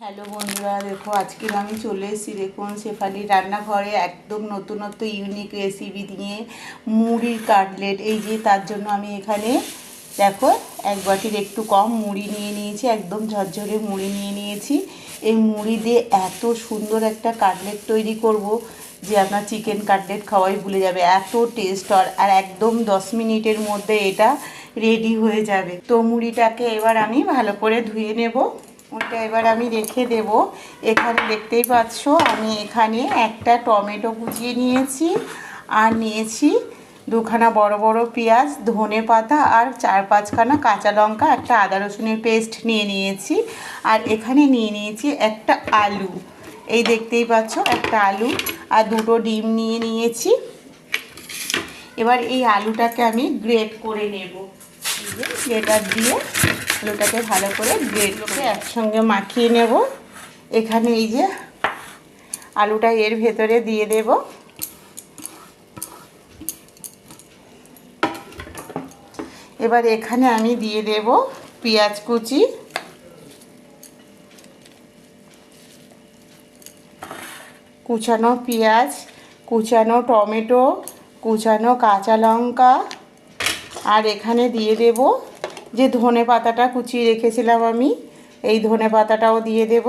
Hello বন্ধুরা, দেখো আজকের আমি চলে এসেছি, দেখুন শেফালি রান্নাঘরে একদম নতুনত্ব ইউনিক রেসিপি দিয়ে মুড়ির কাটলেট। এই যে তার জন্য আমি এখানে, দেখো এক বাটির একটু কম মুড়ি নিয়ে নিয়েছি, একদম ঝরঝরে মুড়ি নিয়ে নিয়েছি। এই মুড়ি দিয়ে এত সুন্দর একটা কাটলেট তৈরি করব যে আপনার চিকেন কাটলেট খাওয়াই ভুলে যাবে। এত টেস্ট আর আর একদম দশ মিনিটের মধ্যে এটা রেডি হয়ে যাবে। তো মুড়িটাকে এবার আমি ভালো করে ধুয়ে নেব। ওটা এবার আমি রেখে দেব। এখানে দেখতেই পাচ্ছ, আমি এখানে একটা টমেটো কুচিয়ে নিয়েছি আর নিয়েছি দুখানা বড় বড় পেঁয়াজ, ধনে পাতা আর চার পাঁচখানা কাঁচা লঙ্কা, একটা আদা রসুনের পেস্ট নিয়ে নিয়েছি। আর এখানে নিয়ে নিয়েছি একটা আলু। এই দেখতেই পাচ্ছ, একটা আলু আর দুটো ডিম নিয়ে নিয়েছি। এবার এই আলুটাকে আমি গ্রেট করে নেব। গ্রেটার দিয়ে আলুটাকে ভালো করে করে একসঙ্গে মাখিয়ে নেব। এখানে এই যে আলুটা এর ভেতরে দিয়ে দেব। এবার এখানে আমি দিয়ে দেব পেঁয়াজ কুচি। কুচানো পেঁয়াজ, কুচানো টমেটো, কুচানো কাঁচা লঙ্কা। আর এখানে দিয়ে দেব যে ধনে পাতাটা কুচিয়ে রেখেছিলাম আমি, এই ধনে পাতাটাও দিয়ে দেব।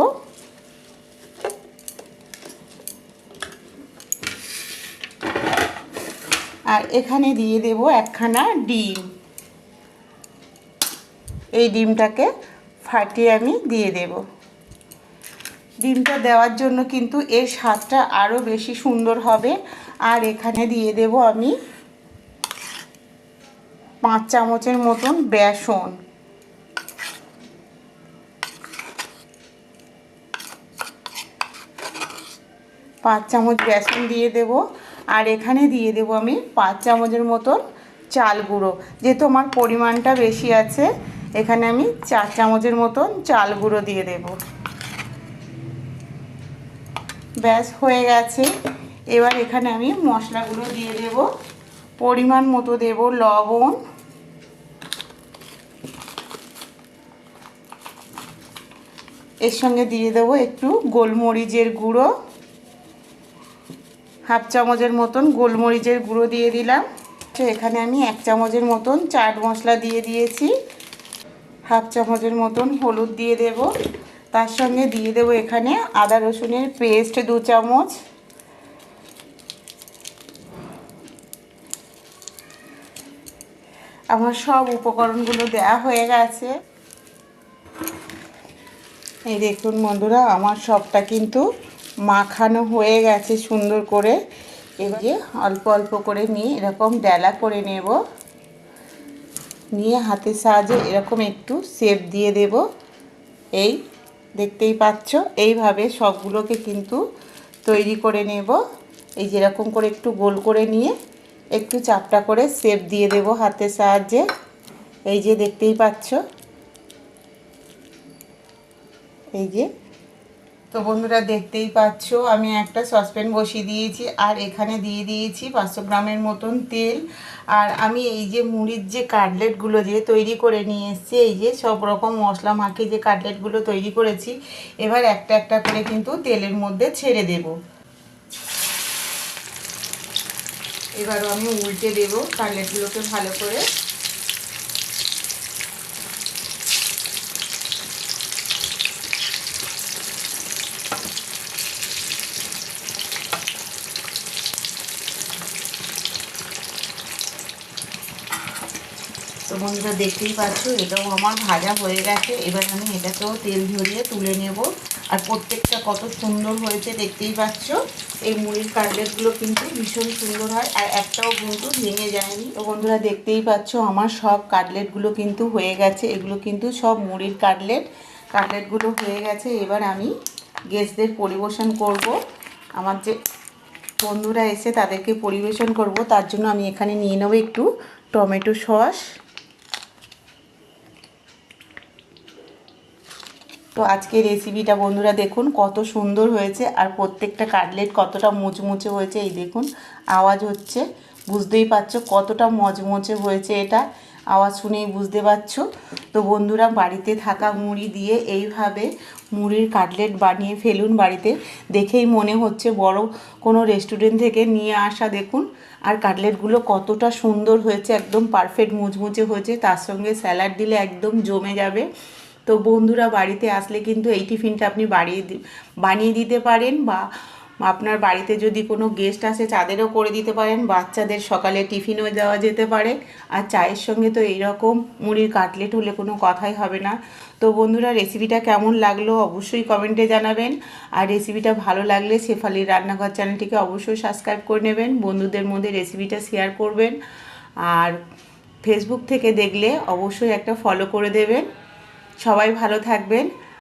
আর এখানে দিয়ে দেব একখানা ডিম। এই ডিমটাকে ফাটিয়ে আমি দিয়ে দেব। ডিমটা দেওয়ার জন্য কিন্তু এর স্বাদটা আরও বেশি সুন্দর হবে। আর এখানে দিয়ে দেব আমি পাঁচ চামচের মতন বেসন। পাঁচ চামচ বেসন দিয়ে দেব। আর এখানে দিয়ে দেব আমি পাঁচ চামচের মতন চাল গুঁড়ো। যেহেতু আমার পরিমাণটা বেশি আছে, এখানে আমি চার চামচের মতন চাল গুঁড়ো দিয়ে দেব। ব্যাস, হয়ে গেছে। এবার এখানে আমি মশলাগুলো দিয়ে দেব। পরিমাণ মতো দেব লবণ। এর সঙ্গে দিয়ে দেবো একটু গোলমরিচের গুঁড়ো। হাফ চামচের মতন গোলমরিচের গুঁড়ো দিয়ে দিলাম। তো এখানে আমি এক চামচের মতন চাট মশলা দিয়ে দিয়েছি। হাফ চামচের মতন হলুদ দিয়ে দেব। তার সঙ্গে দিয়ে দেব এখানে আদা রসুনের পেস্ট দু চামচ। আমার সব উপকরণগুলো দেয়া হয়ে গেছে। এই দেখুন বন্ধুরা, আমার সবটা কিন্তু মাখানো হয়ে গেছে সুন্দর করে। এবার অল্প অল্প করে নিয়ে এরকম ডেলা করে নেব। নিয়ে হাতের সাহায্যে এরকম একটু সেপ দিয়ে দেব। এই দেখতেই পাচ্ছ, এইভাবে সবগুলোকে কিন্তু তৈরি করে নেব। এই যেরকম করে একটু গোল করে নিয়ে একটু চাপটা করে সেপ দিয়ে দেব হাতের সাহায্যে। এই যে দেখতেই পাচ্ছ এই যে। তো বন্ধুরা দেখতেই পাচ্ছ, আমি একটা সসপ্যান বসিয়ে দিয়েছি আর এখানে দিয়ে দিয়েছি পাঁচশো গ্রামের মতন তেল। আর আমি এই যে মুড়ির যে কাটলেটগুলো যে তৈরি করে নিয়ে এসেছি, এই যে সব রকম মশলা মাখিয়ে যে কাটলেটগুলো তৈরি করেছি, এবার একটা একটা করে কিন্তু তেলের মধ্যে ছেড়ে দেব। এবারও আমি উল্টে দেব কাটলেটগুলোকে ভালো করে। তো বন্ধুরা দেখতেই পাচ্ছ, এটাও আমার ভাজা হয়ে গেছে। এবার আমি এটাকেও তেল ঝরিয়ে তুলে নেব। আর প্রত্যেকটা কত সুন্দর হয়েছে দেখতেই পাচ্ছ। এই মুড়ির কাটলেটগুলো কিন্তু ভীষণ সুন্দর হয়, আর একটাও কিন্তু ভেঙে যায়নি। তো বন্ধুরা দেখতেই পাচ্ছ, আমার সব কাটলেটগুলো কিন্তু হয়ে গেছে। এগুলো কিন্তু সব মুড়ির কাটলেট। কাটলেটগুলো হয়ে গেছে। এবার আমি গেস্টদের পরিবেশন করব। আমার যে বন্ধুরা এসে তাদেরকে পরিবেশন করব, তার জন্য আমি এখানে নিয়ে নেব একটু টমেটো সস। তো আজকে রেসিপিটা বন্ধুরা দেখুন, কত সুন্দর হয়েছে আর প্রত্যেকটা কাটলেট কতটা মুচমুচে হয়েছে, এই দেখুন, আওয়াজ হচ্ছে। বুঝতেই পারছ কতটা মচমচে হয়েছে এটা, আওয়াজ শুনেই বুঝতে পারছ। তো বন্ধুরা বাড়িতে থাকা মুড়ি দিয়ে এইভাবে মুড়ির কাটলেট বানিয়ে ফেলুন বাড়িতে, দেখেই মনে হচ্ছে বড় কোনো রেস্টুরেন্ট থেকে নিয়ে আসা, দেখুন। আর কাটলেটগুলো কতটা সুন্দর হয়েছে, একদম পারফেক্ট মুচমুচে হয়েছে, তার সঙ্গে স্যালাড দিলে একদম জমে যাবে। তো বন্ধুরা বাড়িতে আসলে কিন্তু এই টিফিনটা আপনি বাড়িয়ে বানিয়ে দিতে পারেন বা আপনার বাড়িতে যদি কোনো গেস্ট আসে তাদেরও করে দিতে পারেন। বাচ্চাদের সকালে টিফিনও দেওয়া যেতে পারে। আর চায়ের সঙ্গে তো এইরকম মুড়ির কাটলেট হলে কোনো কথাই হবে না। তো বন্ধুরা রেসিপিটা কেমন লাগল অবশ্যই কমেন্টে জানাবেন। আর রেসিপিটা ভালো লাগলে শেফালির রান্নাঘর চ্যানেলটিকে অবশ্যই সাবস্ক্রাইব করে নেবেন। বন্ধুদের মধ্যে রেসিপিটা শেয়ার করবেন। আর ফেসবুক থেকে দেখলে অবশ্যই একটা ফলো করে দেবেন। সবাই ভালো থাকবেন।